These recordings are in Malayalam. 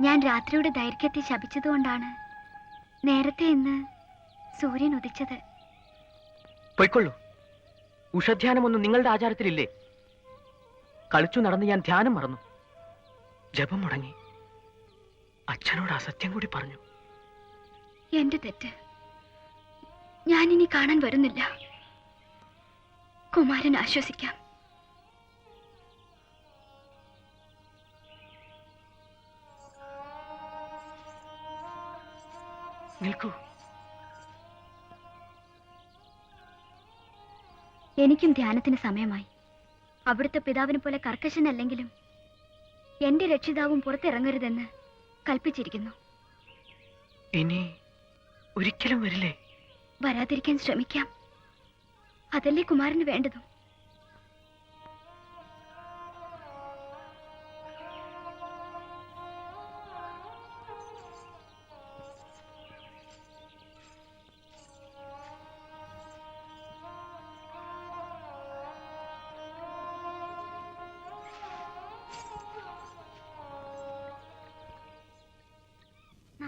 ഞാൻ രാത്രിയുടെ ദൈർഘ്യത്തെ ശപിച്ചതുകൊണ്ടാണ് നേരത്തെ ഇന്ന് സൂര്യൻ ഉദിച്ചത്. പൊയ്ക്കൊള്ളൂ. ഉഷധ്യാനമൊന്നും നിങ്ങളുടെ ആചാരത്തിലില്ലേ? കളിച്ചു നടന്ന് ഞാൻ ധ്യാനം മറന്നു. ജപം മുടങ്ങി. അച്ഛനോട് അസത്യം കൂടി പറഞ്ഞു. എന്റെ തെറ്റ്. ഞാനിനി കാണാൻ വരുന്നില്ല. കുമാരൻ ആശ്വസിക്കാം. നിൽക്കൂ. എനിക്കും ധ്യാനത്തിന് സമയമായി. അവിടുത്തെ പിതാവിനെ പോലെ കർക്കശനല്ലെങ്കിലും എന്റെ രക്ഷിതാവും പുറത്തിറങ്ങരുതെന്ന് കൽപ്പിച്ചിരിക്കുന്നു. ഇനി ഒരിക്കലും വരില്ലേ? വരാതിരിക്കാൻ ശ്രമിക്കാം. അതല്ലേ കുമാരന് വേണ്ടതും?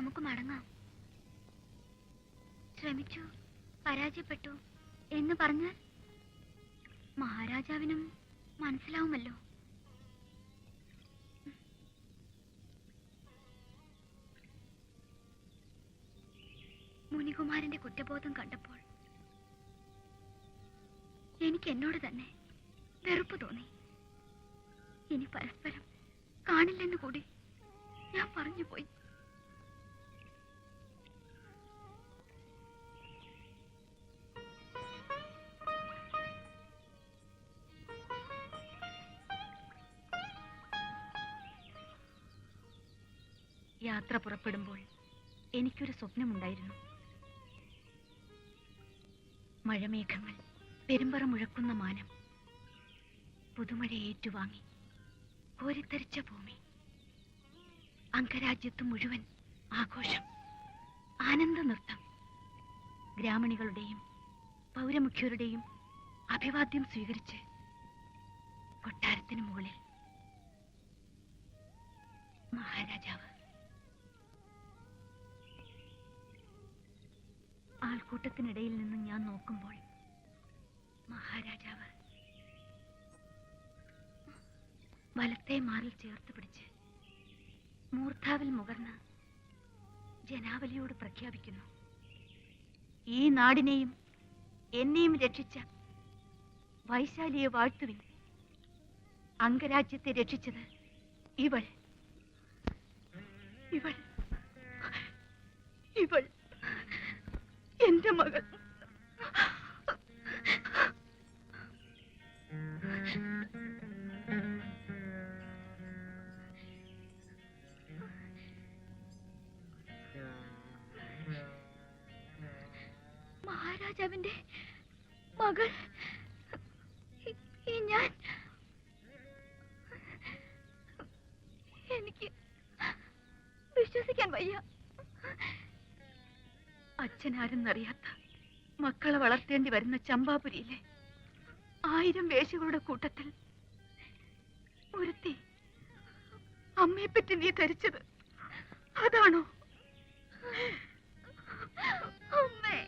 നമുക്ക് മടങ്ങാം. ശ്രമിച്ചു പരാജയപ്പെട്ടു എന്ന് പറഞ്ഞാൽ മഹാരാജാവിനും മനസ്സിലാവുമല്ലോ. മുനികുമാരന്റെ കുറ്റബോധം കണ്ടപ്പോൾ എനിക്ക് എന്നോട് തന്നെ വെറുപ്പ് തോന്നി. ഇനി പരസ്പരം കാണില്ലെന്ന് കൂടി ഞാൻ പറഞ്ഞു പോയി. യാത്ര പുറപ്പെടുമ്പോൾ എനിക്കൊരു സ്വപ്നമുണ്ടായിരുന്നു. മഴമേഘങ്ങൾ പെരുമ്പറ മുഴക്കുന്ന മാനം പുതുമഴ ഏറ്റുവാങ്ങി കോരിത്തരിച്ച ഭൂമി അംഗരാജ്യത്ത് മുഴുവൻ ആഘോഷം ആനന്ദ നൃത്തം ഗ്രാമണികളുടെയും പൗരമുഖ്യരുടെയും അഭിവാദ്യം സ്വീകരിച്ച് കൊട്ടാരത്തിന് മുകളിൽ മഹാരാജാവ് ആൾക്കൂട്ടത്തിനിടയിൽ നിന്ന് ഞാൻ നോക്കുമ്പോൾ മഹാരാജാവ് വലത്തെ മാറിൽ ചേർത്ത് പിടിച്ച് മൂർധാവിൽ മുകർന്ന് ജനാവലിയോട് പ്രഖ്യാപിക്കുന്നു. ഈ നാടിനെയും എന്നെയും രക്ഷിച്ച വൈശാലിയെ വാഴ്ത്തുവിൻ. അംഗരാജ്യത്തെ രക്ഷിച്ചത് ഇവൾ. ഇവൾ. ഇവൾ. എന്റെ മകൾ. മഹാരാജാവിന്റെ മകൾ. ഞാൻ എനിക്ക് വിശ്വസിക്കാൻ വയ്യ. അച്ഛനാരെന്നറിയാത്ത മക്കളെ വളർത്തേണ്ടി വരുന്ന ചമ്പാപുരിയിലെ ആയിരം വേശികളുടെ കൂട്ടത്തിൽ ഒരുത്തി അമ്മയെപ്പറ്റി നീ ധരിച്ചത് അതാണോ? അമ്മേ.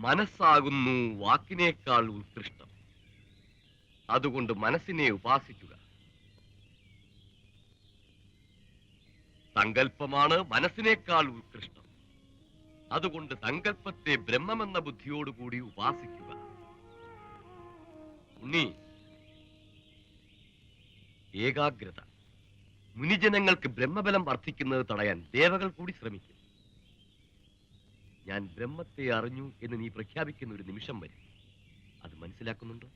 മനസ്സാകുന്നു വാക്കിനേക്കാൾ ഉത്കൃഷ്ടം. അതുകൊണ്ട് മനസ്സിനെ ഉപാസിക്കുക. സങ്കല്പമാണ് മനസ്സിനേക്കാൾ ഉത്കൃഷ്ടം. അതുകൊണ്ട് സങ്കല്പത്തെ ബ്രഹ്മമെന്ന ബുദ്ധിയോടുകൂടി ഉപാസിക്കുക. ഉണ്ണി. ഏകാഗ്രത. മുനിജനങ്ങൾക്ക് ബ്രഹ്മബലം വർദ്ധിക്കുന്നത് തടയാൻ ദേവകൾ കൂടി ശ്രമിക്കും. ഞാൻ ബ്രഹ്മത്തെ അറിഞ്ഞു എന്ന് നീ പ്രഖ്യാപിക്കുന്ന ഒരു നിമിഷം വരും. അത് മനസ്സിലാക്കുന്നുണ്ടോ?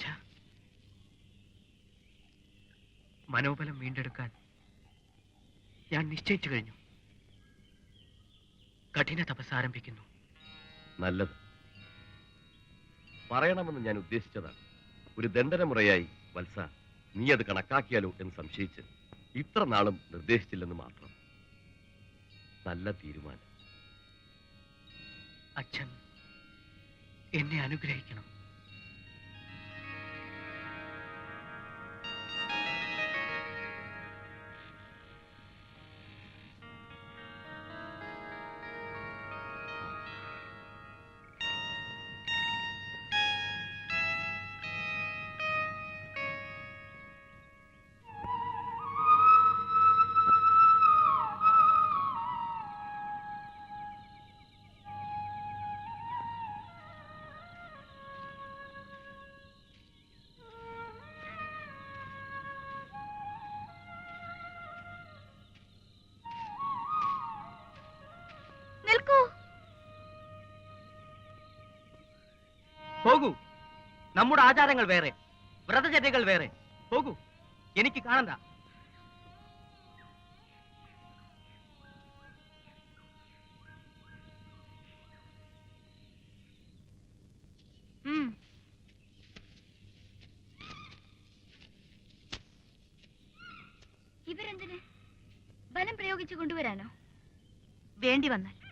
അച്ഛാ മനോബലം വീണ്ടെടുക്കാൻ ഞാൻ നിശ്ചയിച്ചു കഴിഞ്ഞു. കഠിന തപസ് ആരംഭിക്കുന്നു. നല്ലത്. പറയണമെന്ന് ഞാൻ ഉദ്ദേശിച്ചതാണ്. ഒരു ദണ്ഡനമുറയായി വത്സ നീ അത് കണക്കാക്കിയാലോ എന്ന് സംശയിച്ച് ഇത്ര നാളും നിർദ്ദേശിച്ചില്ലെന്ന് മാത്രം. നല്ല തീരുമാനം. അച്ഛൻ എന്നെ അനുഗ്രഹിക്കണം. പോകൂ. നമ്മുടെ ആചാരങ്ങൾ വേറെ വ്രതചര്യകൾ വേറെ. പോകൂ. എനിക്ക് കാണണ്ട. ഇവരെന്തിന്? ബലം പ്രയോഗിച്ചു കൊണ്ടുവരാനോ? വേണ്ടി വന്നാൽ.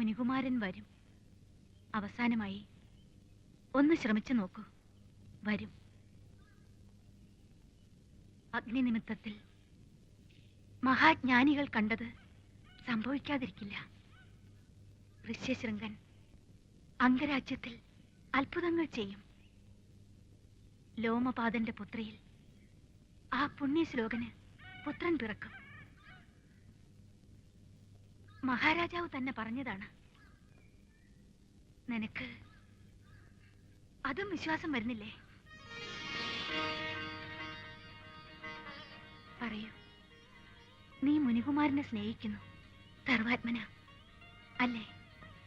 മുനികുമാരൻ വരും. അവസാനമായി ഒന്ന് ശ്രമിച്ചു നോക്കൂ. വരും. അഗ്നി നിമിത്തത്തിൽ മഹാജ്ഞാനികൾ കണ്ടത് സംഭവിക്കാതിരിക്കില്ല. ഋഷ്യശൃംഗൻ അംഗരാജ്യത്തിൽ അത്ഭുതങ്ങൾ ചെയ്യും. ലോമപാദന്റെ പുത്രിയിൽ ആ പുണ്യശ്ലോകന് പുത്രൻ പിറക്കും. മഹാരാജാവ് തന്നെ പറഞ്ഞതാണ്. നിനക്ക് അതും വിശ്വാസം വരുന്നില്ലേ? പറയൂ. നീ മുനികുമാരനെ സ്നേഹിക്കുന്നു. സർവാത്മന. അല്ലേ?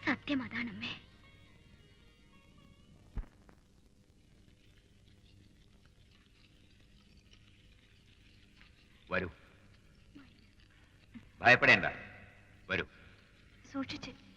സത്യം അതാണമ്മേ. വരൂ. ഭയപ്പെടേണ്ട. വരൂ. സൂക്ഷിച്ച്.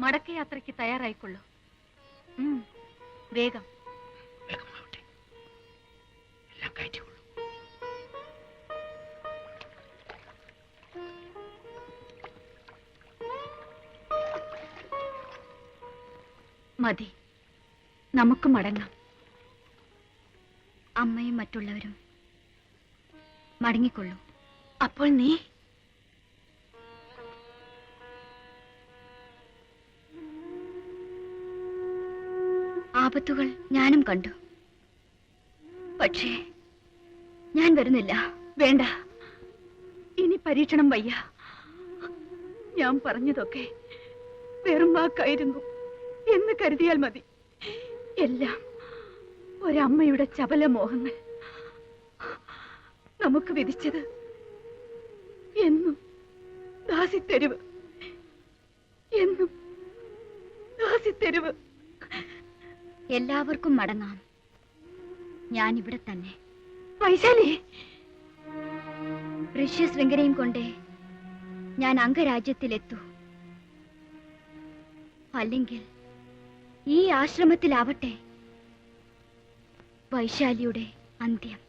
മടക്കയാത്രയ്ക്ക് തയ്യാറായിക്കൊള്ളൂ. വേഗം. മതി. നമുക്ക് മടങ്ങാം. അമ്മയും മറ്റുള്ളവരും മടങ്ങിക്കൊള്ളൂ. അപ്പോൾ നീ? ആപത്തുകൾ ഞാനും കണ്ടു. പക്ഷേ ഞാൻ വരുന്നില്ല. വേണ്ട. ഇനി പരീക്ഷണം വയ്യ. ഞാൻ പറഞ്ഞതൊക്കെ വെറും വാക്കായിരുന്നു. എന്ന് കരുതിയാൽ മതി. എല്ലാം ഒരമ്മയുടെ ചപല മോഹങ്ങൾ നമുക്ക് വിധിച്ചത് എന്നും ദാസിത്തെരുവ്. എന്നും ദാസിത്തെരുവ്. എല്ലാവർക്കും മടങ്ങാം. ഞാൻ ഇവിടെ തന്നെ. വൈശാലി! ഋഷ്യ ശൃംഖലയും കൊണ്ടേ ഞാൻ അംഗരാജ്യത്തിലെത്തൂ. അല്ലെങ്കിൽ ഈ ആശ്രമത്തിലാവട്ടെ വൈശാലിയുടെ അന്ത്യം.